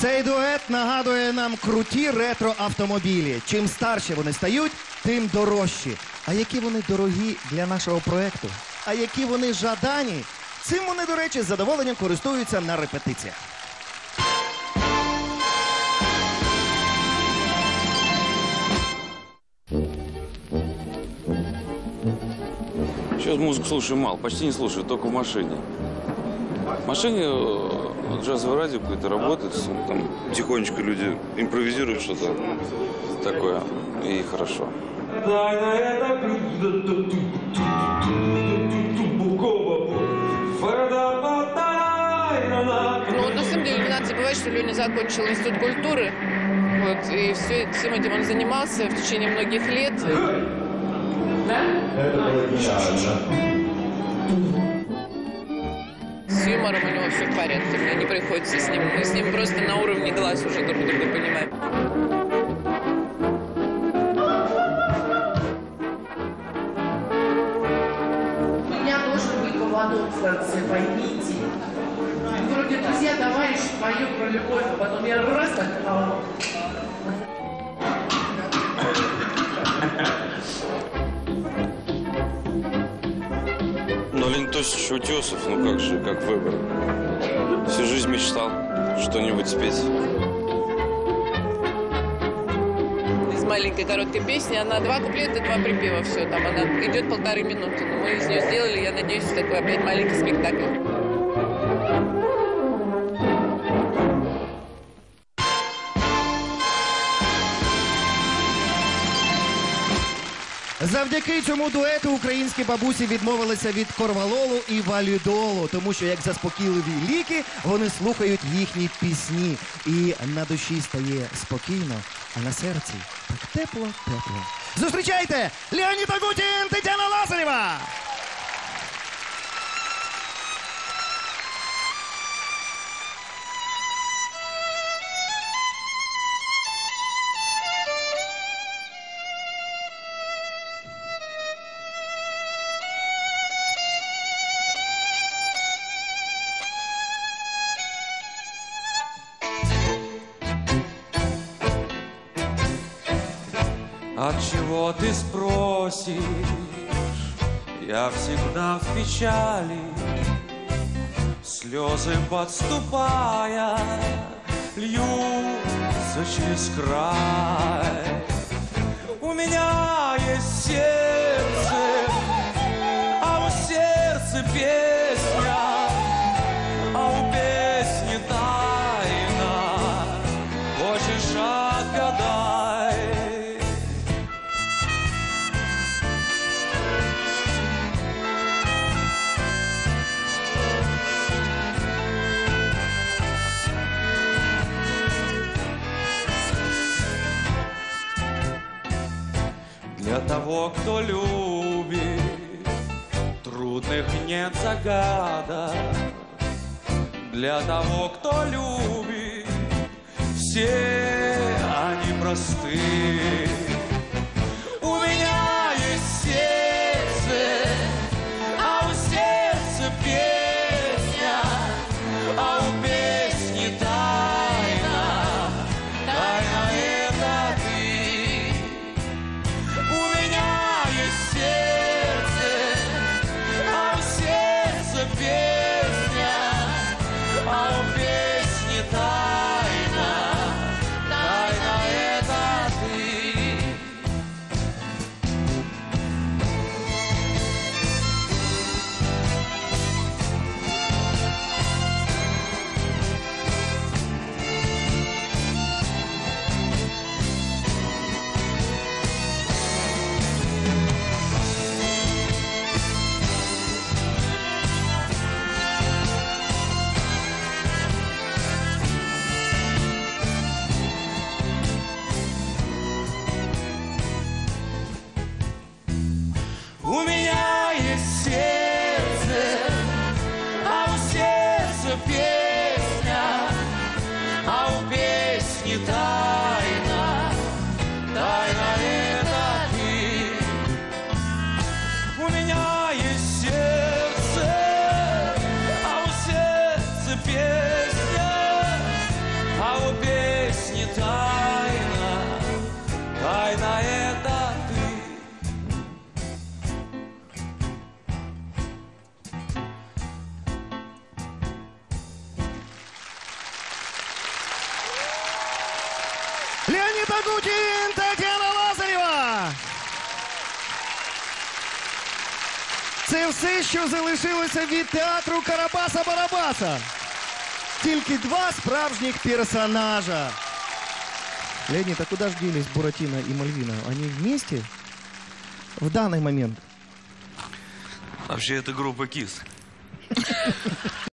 Цей дует нагадує нам круті ретро-автомобілі. Чим старше вони стають, тим дорожчі. А які вони дорогі для нашого проекту? А які вони жадані? Цим вони, до речі, з задоволенням користуються на репетиціях. Сейчас музыку слушаю мало, почти не слушаю, только в машине. В машине э, джазовое радио какое-то работает, там тихонечко люди импровизируют что-то такое, и хорошо. Это Ну, вот на самом деле не надо забывать, что Леня закончил институт культуры. Вот, и все, всем этим он занимался в течение многих лет. Да? С юмором у него все в порядке. Мне не приходится с ним. Мы с ним просто на уровне глаз уже друг друга понимаем. У меня должен быть поводок в поймите. Вроде друзья, товарищи, поем про любовь, Тосич Утесов, ну как же, как выбор. Всю жизнь мечтал что-нибудь спеть. Из маленькой короткой песни она два куплета, два припева, все. Там она идет полторы минуты. Но мы из нее сделали, я надеюсь, такой опять маленький спектакль. Завдяки цьому дуету українські бабусі відмовилися від корвалолу і валідолу, тому що як заспокійливі ліки вони слухають їхні пісні. І на душі стає спокійно, а на серці так тепло, тепло. Зустрічайте! Леонід Агутін, Тетяна Лазарєва! От чего ты спросишь? Я всегда в печали, слезы подступая, льются через край. У меня есть сердце, того, кто любит, трудных нет загадок. Для того, кто любит, все они просты. Це все, що залишилося від театру Карабаса-Барабаса. Тільки два справжніх персонажа. Леонид, а куда же делись Буратино и Мальвина? Они вместе в данный момент? Вообще, это группа КИС.